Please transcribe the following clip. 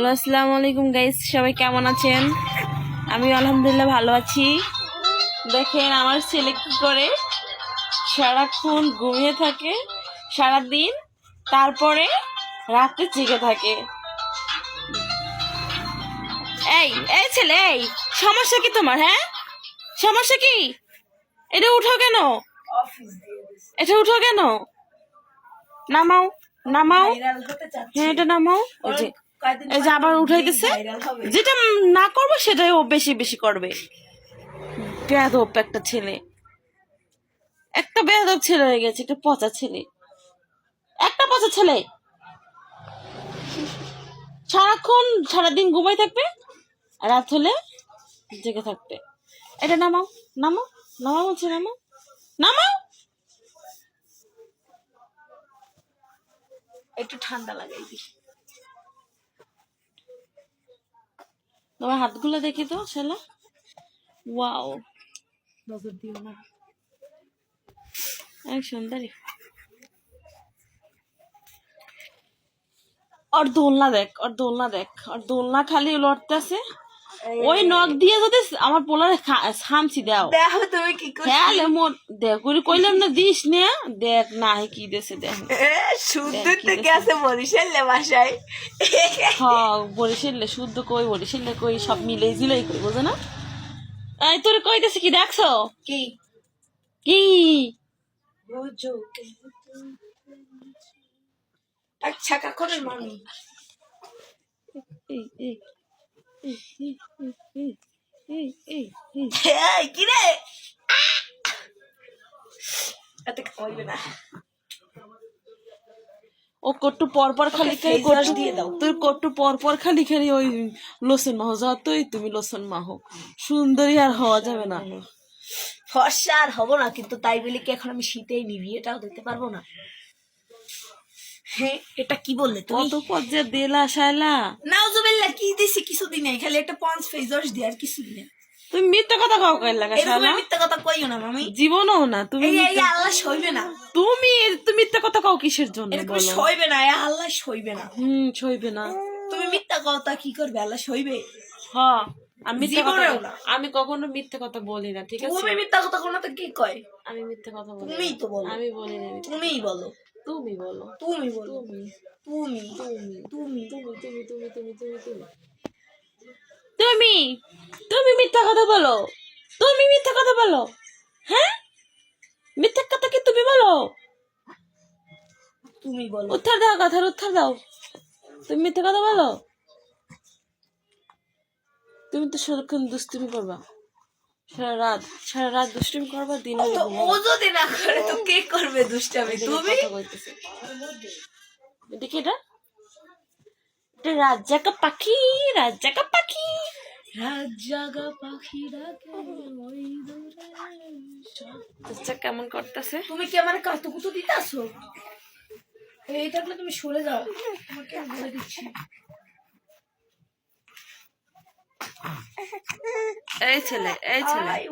Hello আসসালামু আলাইকুম guys সবাই কেমন আছেন? আমি আলহামদুলিল্লাহ ভালো আছি। দেখেন আমার ছেলে কি করে? সারাক্ষণ ঘুমিয়ে থাকে সারাদিন তারপরে রাতে জেগে থাকে। এই এই ছেলে এই সমস্যা কি তোমার হ্যাঁ? সমস্যা কি? এটা উঠো কেন? এটা উঠো কেন? নামাও নামাও। হ্যাঁ এটা নামাও। ওই যে এই যে আবার উঠাইতেছে যেটা না করব সেটাই ও বেশি বেশি করবে। বেয়াদব একটা ছেলে। একটা বেয়াদব ছেলে হয়ে গেছে একটা পচা ছেলে। একটা পচা ছেলে! সারাক্ষণ সারাদিন ঘুমাই থাকবে রাত হলে জেগে থাকবে। এটা নামাও নামাও নামাও বলছে নামাও নামাও! একটু ঠান্ডা লাগাই দি তোমার হাতগুলো দেখি তো শালা ওয়াও নজর দিও না। এক সুন্দরী। আর দোলনা দেখ আর দোলনা দেখ। আর দোলনা খালি লড়তেছে। ওই নখ দিয়ে যদি আমার পোলারে সামছি দাও। দেখো তুমি কি করছ? খেয়ালে মোর দেখ ওরে কইলাম না দিস নে দেখ না কি দেশে দেখ। সুন্দর থেকে আছে বরিশালে বাসায়? হ্যাঁ বরিশালে শুদ্ধ কই বরিশালে কই সব মিলে জিলাই কই বুঝো না? এই তোর কইতেছে কি দেখছ? কি? কি? বুঝো আচ্ছা কাকরের মানুষ এই, এই, এই, এই, এই, এই, এই, এই। এই কি রে এত কইবে না ও কট্টু পর পর খালি খালি কট্টু দিয়ে দাও। তুই কট্টু পর পর খালি খালি ওই লোসন মাহো যতই তুমি লোসন মাহো। সুন্দরী আর হওয়া যাবে না। ফর্সা আর হব না কিন্তু তাই বলে কি এখন আমি শীতেই নিবি এটাও দিতে পারব না? হ্যাঁ এটা কি বললে তুমি? কত দেলা নাউজুবিল্লাহ কি দিছি কিছুদিন খালি একটা পঞ্চ ফেস ওয়াশ দিয়ে আর কিছু তুমি মিথ্যা কথা কাউ কই লাগা শালা? মিথ্যা কথা কইও না মামি। জীবনও না তুমি এই আল্লাহ সইবে না। তুমি তুমি মিথ্যা কথা কাও কিসের জন্য বলো? সইবে না এই আল্লাহ সইবে না। হুম ছইবে না। তুমি মিথ্যা কথা কি করবে আল্লাহ সইবে? হ্যাঁ আমি। আমি কখনো মিথ্যে কথা বলি না ঠিক আছে? তুমি মিথ্যা কথা কোনো তো কি কয়? আমি মিথ্যা কথা বলি তুমিই তো বলো। আমি বলি না। তুমিই বলো। তুমি বলো। তুমি বলো। তুমি। তুমি। তুমি। তুমি। তুমি তুমি তুমি তুমি তুমি তুমি। তুমি! তুমি মিথ্যা কথা বলো। তুমি মিথ্যা কথা বলো। হ্যাঁ? মিথ্যা কথা কি তুমি বলো? তুমি বলো। উত্তর দাও কথার উত্তর দাও। তুমি মিথ্যা কথা বলো? তুমি তো সারাক্ষণ দুষ্টুমি করবা। সারা রাত সারা রাত দুষ্টুমি করবা দিন। ও যদি না করে তো কে করবে দুষ্টামি? তুমি। এদিকে এটা। এটা রাজাকা পাখি রাজাকা পাখি। রাত জাগা পাখি ডাকে ওই দূরে? আচ্ছা কেমন করতেছে? তুমি কি আমার কাতুকুতু দিতাছো? এই থাকলে তুমি সরে যাও। তোমাকে বলে দিচ্ছি। 哎起来哎起来